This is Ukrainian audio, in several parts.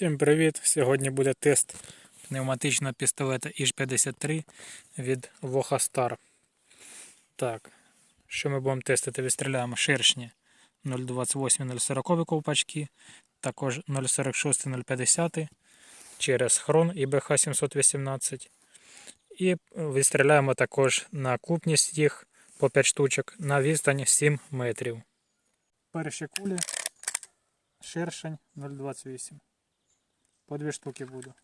Всім привіт! Сьогодні буде тест пневматичного пістолета Іж-53 від Воха Star. Так, що ми будемо тестити? Відстріляємо шершні 0,28-0,40 ковпачки, також 0,46-0,50 через хрон і БХ-718. І відстріляємо також на купність їх по 5 штучок на відстань 7 метрів. Перші кулі шершень 0,28. По дві штуки буду.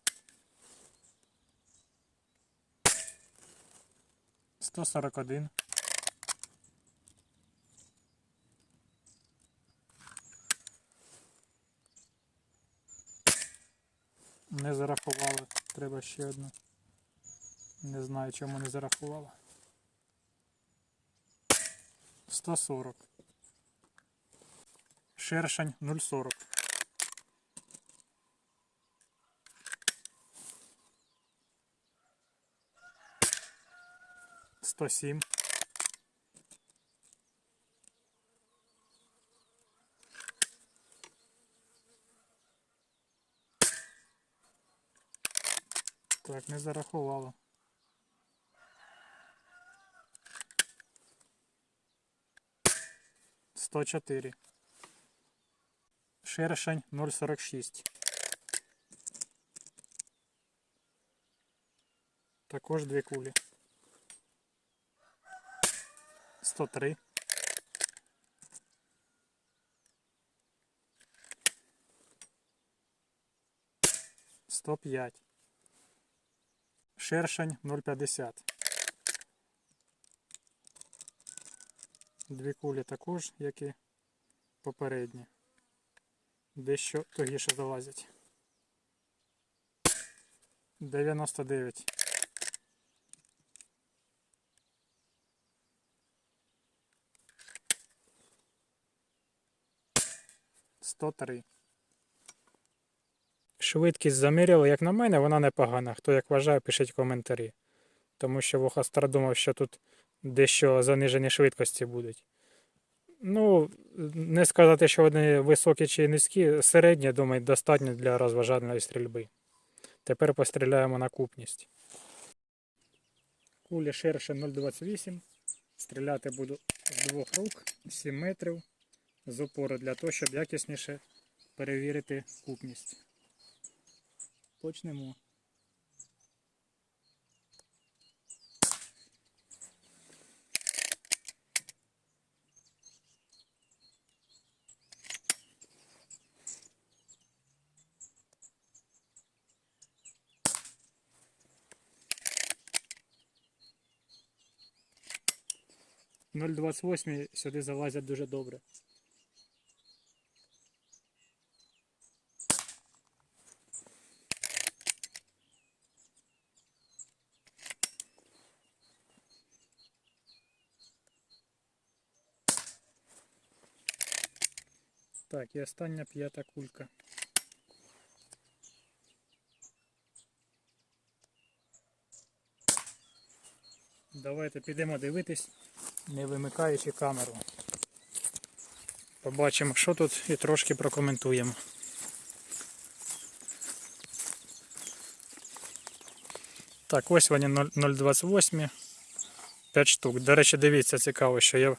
141. Не зарахували. Треба ще одну. Не знаю, чому не зарахувала. 140. Шершень 0,40. Сто сім. Так, не зарахувало. Сто чотири. Шершень 0,46. Також дві кулі. 103. Сто п'ять. Шершень 0,50. Дві кулі також, як і попередні. Дещо тугіше залазять. 99. Сто три. Швидкість заміряли, як на мене, вона непогана. Хто як вважає, пишіть коментарі. Тому що Вохастар думав, що тут дещо занижені швидкості будуть. Ну, не сказати, що вони високі чи низькі, середні, думаю, достатньо для розважальної стрільби. Тепер постріляємо на купність. Кулі ширше 0,28. Стріляти буду з двох рук, 7 метрів з опору для того, щоб якісніше перевірити купність. Почнемо. Двадцять восьмі сюди залазять дуже добре. Так, і остання п'ята кулька. Давайте підемо дивитись, не вимикаючи камеру. Побачимо, що тут і трошки прокоментуємо. Так, ось вони 0,28. 5 штук. До речі, дивіться, цікаво, що я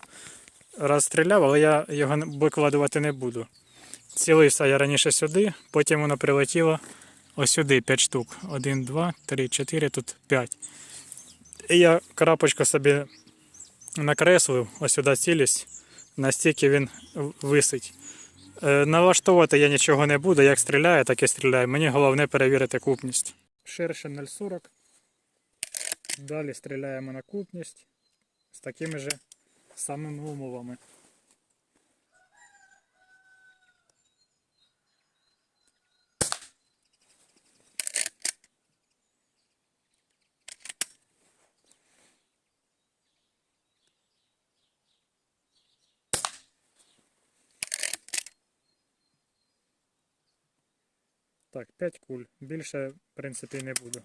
розстріляв, але я його викладувати не буду. Цілився я раніше сюди, потім воно прилетіло ось сюди 5 штук. 1, 2, 3, 4, тут 5. І я крапочку собі накреслив, ось сюди цілюсь, настільки він висить. Е, Налаштовувати я нічого не буду, як стріляє, так і стріляю. Мені головне перевірити купність. Ширше 0,40. Далі стріляємо на купність з такими же самими умовами. Так, 5 куль. Більше, в принципі, не буду.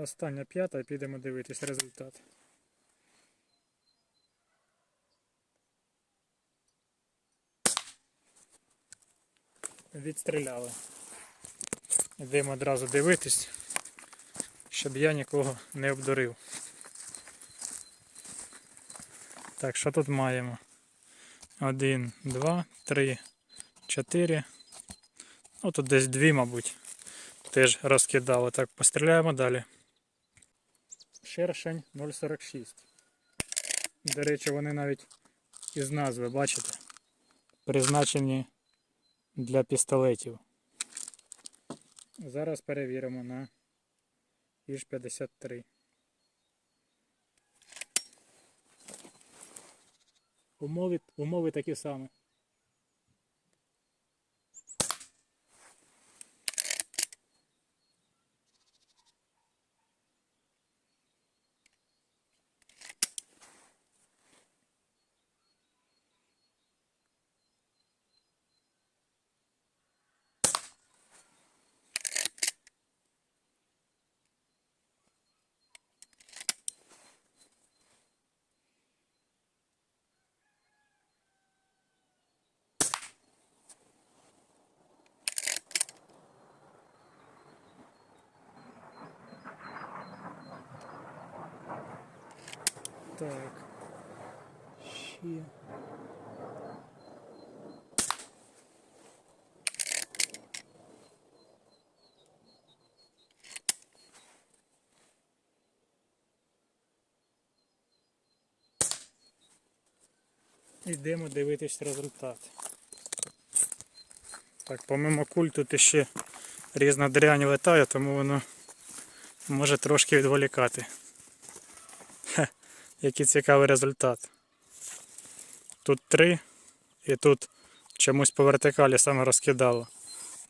Остання п'ята, підемо дивитись результат. Відстріляли. Йдемо одразу дивитись, щоб я нікого не обдурив. Так, що тут маємо? Один, два, три, чотири. Ну тут десь дві, мабуть. Теж розкидали. Так, постріляємо далі. Шершень 046. До речі, вони навіть із назви, бачите? Призначені для пістолетів. Зараз перевіримо на Іж 53. Умови, умови такі самі. Так. Ще. Йдемо дивитись результат. Так, помимо куль тут ще різна дрянь летає, тому воно може трошки відволікати. Який цікавий результат. Тут три і тут чомусь по вертикалі саме розкидало.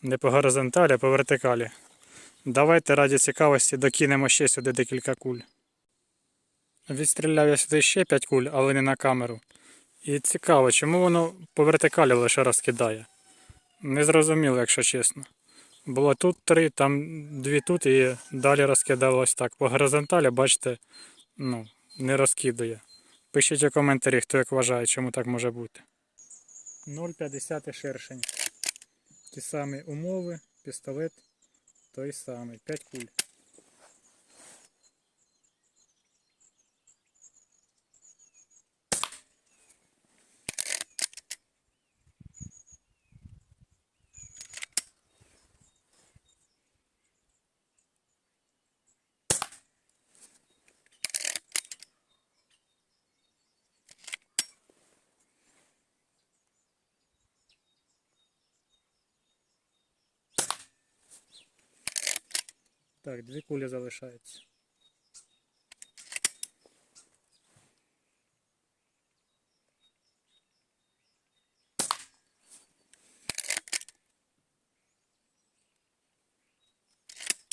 Не по горизонталі, а по вертикалі. Давайте раді цікавості докинемо ще сюди декілька куль. Відстріляв я сюди ще 5 куль, але не на камеру. І цікаво, чому воно по вертикалі лише розкидає. Не зрозуміло, якщо чесно. Було тут три, там дві тут і далі розкидалось так. По горизонталі, бачите, ну, не розкидує. Пишіть у коментарі, хто як вважає, чому так може бути. 0,50 шершень. Ті самі умови, пістолет той самий. 5 куль. Так, дві кулі залишаються.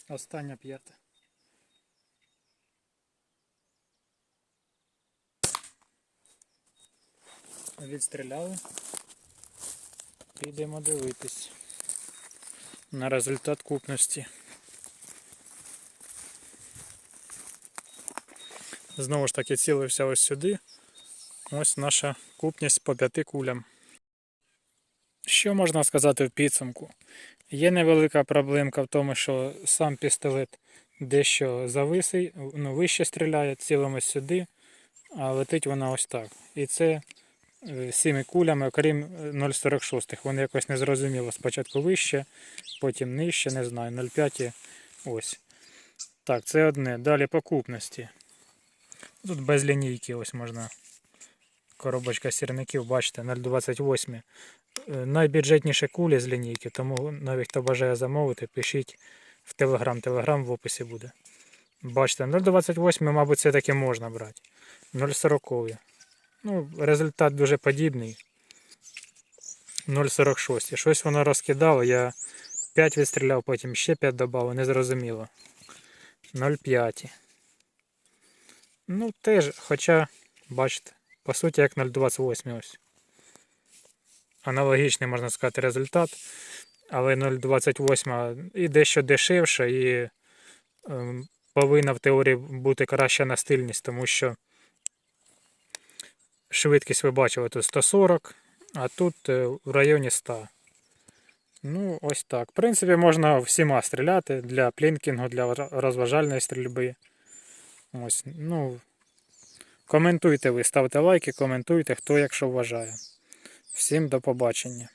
Остання п'ята. Відстріляли. Підемо дивитись на результат купності. Знову ж таки цілився ось сюди. Ось наша купність по п'яти кулям. Що можна сказати в підсумку? Є невелика проблемка в тому, що сам пістолет дещо зависий, ну, вище стріляє, цілимось сюди, а летить вона ось так. І це е, всіми кулями, окрім е, 0,46. Вони якось незрозуміло. Спочатку вище, потім нижче, не знаю, 0,5 ось. Так, це одне. Далі по купності. Тут без лінійки ось можна. Коробочка сірників, бачите, 0,28. Е, Найбюджетніші кулі з лінійки, тому навіть хто бажає замовити, пишіть в Телеграм. Телеграм в описі буде. Бачите, 0,28, мабуть, це таки можна брати. 0,40. Ну, результат дуже подібний. 0,46. Щось воно розкидало. Я 5 відстріляв, потім ще 5 додав, незрозуміло. 0,5. Ну, теж, хоча, бачите, по суті, як 0,28 ось. Аналогічний, можна сказати, результат. Але 0,28 і дещо дешевше, і ем, повинна в теорії бути краща настильність, тому що швидкість ви бачили тут 140, а тут е, в районі 100. Ну, ось так. В принципі, можна всіма стріляти для плінкінгу, для розважальної стрільби. Ось, ну, коментуйте ви, ставте лайки, коментуйте, хто якщо вважає. Всім до побачення.